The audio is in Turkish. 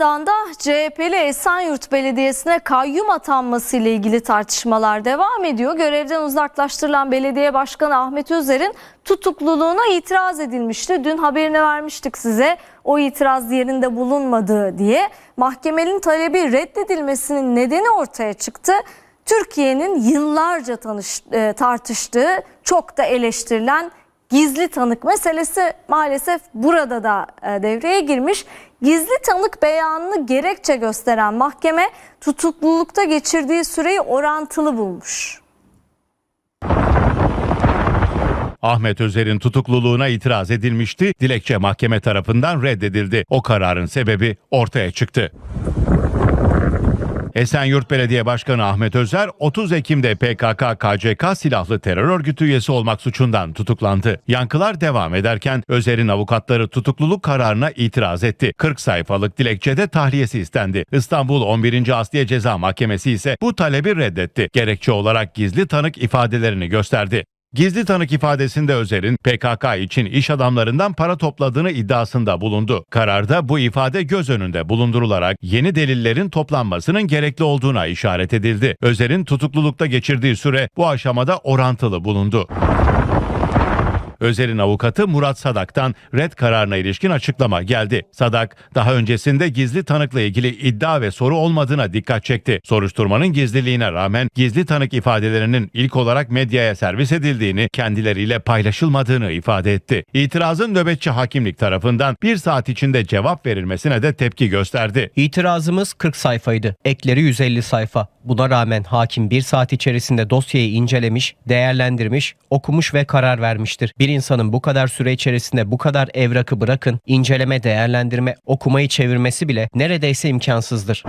yandan da CHP'li Esenyurt Belediyesi'ne kayyum atanması ile ilgili tartışmalar devam ediyor. Görevden uzaklaştırılan belediye başkanı Ahmet Özer'in tutukluluğuna itiraz edilmişti. Dün haberini vermiştik size. O itiraz yerinde bulunmadığı diye mahkemenin talebi reddedilmesinin nedeni ortaya çıktı. Türkiye'nin yıllarca tanış, e, tartıştığı, çok da eleştirilen gizli tanık meselesi maalesef burada da e, devreye girmiş. Gizli tanık beyanını gerekçe gösteren mahkeme tutuklulukta geçirdiği süreyi orantılı bulmuş. Ahmet Özer'in tutukluluğuna itiraz edilmişti. Dilekçe mahkeme tarafından reddedildi. O kararın sebebi ortaya çıktı. Esenyurt Belediye Başkanı Ahmet Özer 30 Ekim'de PKK-KCK silahlı terör örgütü üyesi olmak suçundan tutuklandı. Yankılar devam ederken Özer'in avukatları tutukluluk kararına itiraz etti. 40 sayfalık dilekçede tahliyesi istendi. İstanbul 11. Asliye Ceza Mahkemesi ise bu talebi reddetti. Gerekçe olarak gizli tanık ifadelerini gösterdi. Gizli tanık ifadesinde Özer'in PKK için iş adamlarından para topladığını iddiasında bulundu. Kararda bu ifade göz önünde bulundurularak yeni delillerin toplanmasının gerekli olduğuna işaret edildi. Özer'in tutuklulukta geçirdiği süre bu aşamada orantılı bulundu. Özer'in avukatı Murat Sadak'tan red kararına ilişkin açıklama geldi. Sadak daha öncesinde gizli tanıkla ilgili iddia ve soru olmadığına dikkat çekti. Soruşturmanın gizliliğine rağmen gizli tanık ifadelerinin ilk olarak medyaya servis edildiğini, kendileriyle paylaşılmadığını ifade etti. İtirazın nöbetçi hakimlik tarafından bir saat içinde cevap verilmesine de tepki gösterdi. İtirazımız 40 sayfaydı. Ekleri 150 sayfa. Buna rağmen hakim bir saat içerisinde dosyayı incelemiş, değerlendirmiş, okumuş ve karar vermiştir. Bir insanın bu kadar süre içerisinde bu kadar evrakı bırakın, inceleme, değerlendirme, okumayı çevirmesi bile neredeyse imkansızdır.